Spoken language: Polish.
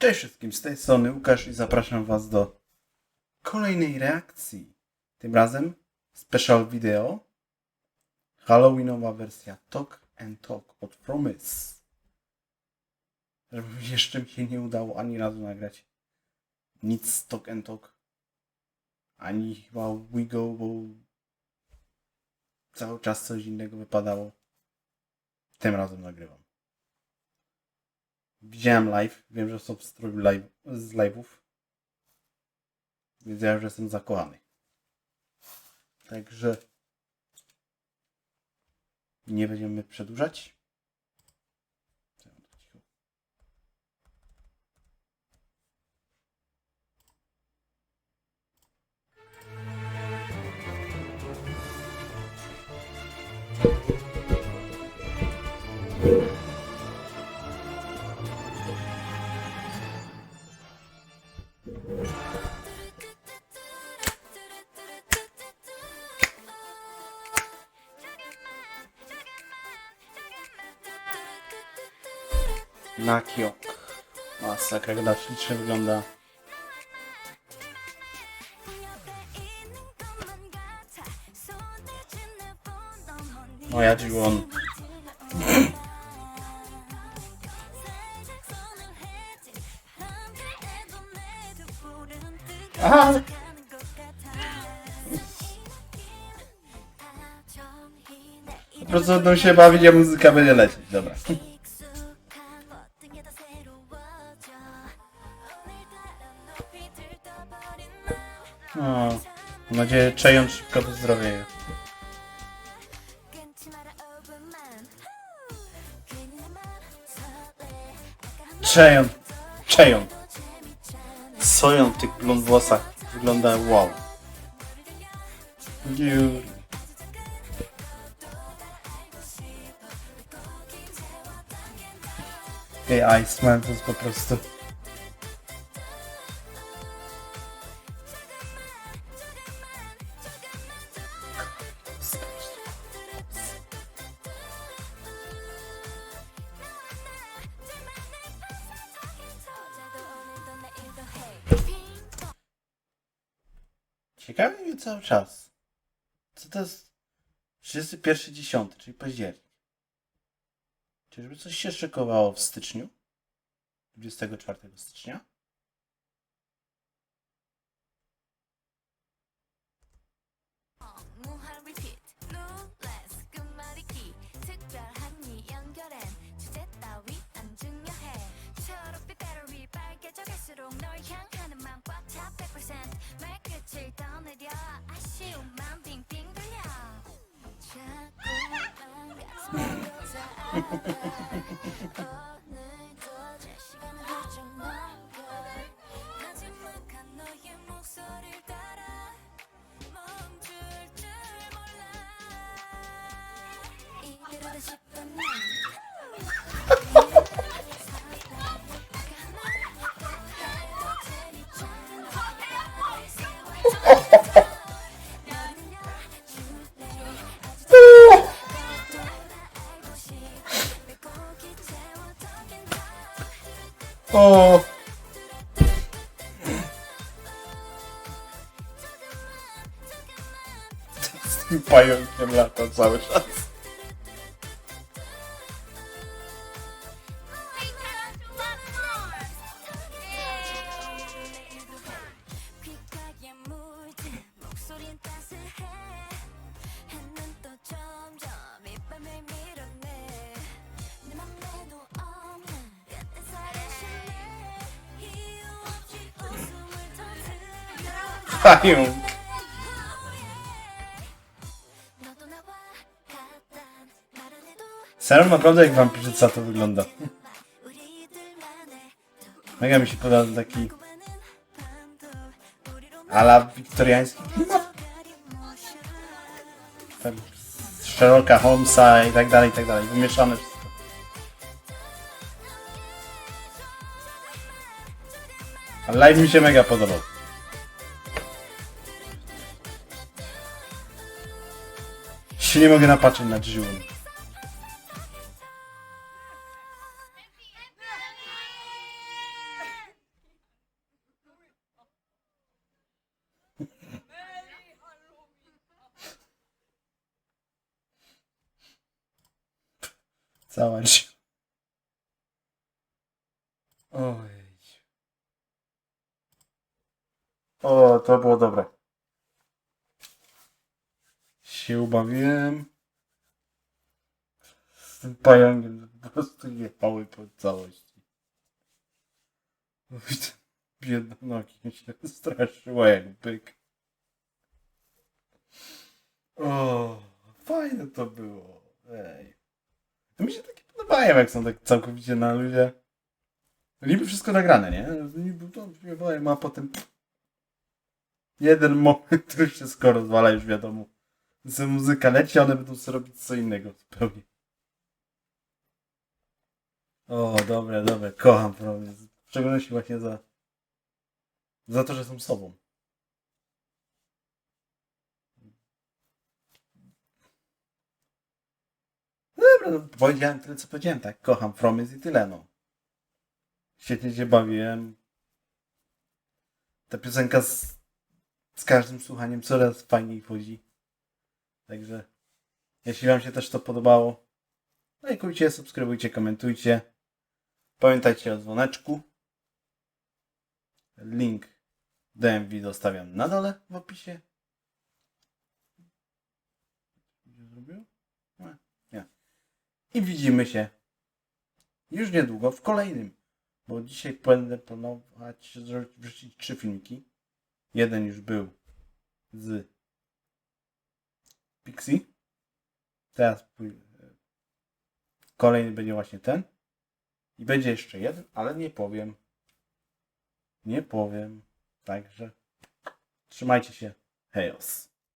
Cześć wszystkim, z tej strony Łukasz i zapraszam Was do kolejnej reakcji. Tym razem special video Halloweenowa wersja Talk and Talk od Promise. Żeby jeszcze mi się nie udało ani razu nagrać nic z Talk and Talk, ani chyba We Go, bo cały czas coś innego wypadało. Tym razem nagrywam. Widziałem live, wiem, że są zrobił live, z live'ów. Wiedziałem, że jestem zakochany. Także nie będziemy przedłużać. Nakiok. Masakra, jak ślicznie wygląda. Moja Jiwon. Aha! Po prostu będą się bawić, a muzyka będzie lecieć. Dobra. O, mam nadzieję, Czejon szybko wyzdrowieje. Czejon, Czejon. Sojon w tych blond włosach wygląda wow. Iceman to jest po prostu... ciekawi mnie cały czas. Co to jest 31.10, czyli październik. Czyżby coś się szykowało w styczniu? 24 stycznia? 널 향. 아쉬움만 빙빙 돌려 O! Z tym pająkiem lata cały czas. pająk. Serum naprawdę jak wampirzyca to wygląda. Mega mi się podoba taki... ala wiktoriański tak, klimat. Szeroka Holmesa i tak dalej, i tak dalej. Wymieszane wszystko. A live mi się mega podobał. się nie mogę napatrzeć na Jiun. Cała Jiun. Oj. O, to było dobre. Się ubawiłem. Z tym pająkiem po prostu jechały po całości. Biedna nogi mi się straszyła jak byk. O, fajne to było. Ej. To mi się takie podobają, jak są tak całkowicie na ludzie. Niby wszystko nagrane, nie? Niby to śpiewają, a potem jeden moment, który skoro rozwala, już wiadomo. Że muzyka leci, a one będą sobie robić co innego zupełnie. O, dobre, dobre, kocham Promise. W szczególności właśnie za za to, że są sobą. Dobra, no, powiedziałem tyle, co powiedziałem, tak? Kocham Promise i tyle, no. Świetnie się bawiłem. Ta piosenka z, z każdym słuchaniem coraz fajniej wchodzi. Także, jeśli Wam się też to podobało, lajkujcie, subskrybujcie, komentujcie. Pamiętajcie o dzwoneczku. Link do MV zostawiam na dole w opisie. I widzimy się już niedługo w kolejnym. Bo dzisiaj będę planować wrzucić trzy filmiki. Jeden już był z Pixie. Teraz kolejny będzie właśnie ten. I będzie jeszcze jeden, ale nie powiem. Nie powiem. Także trzymajcie się. Hejos.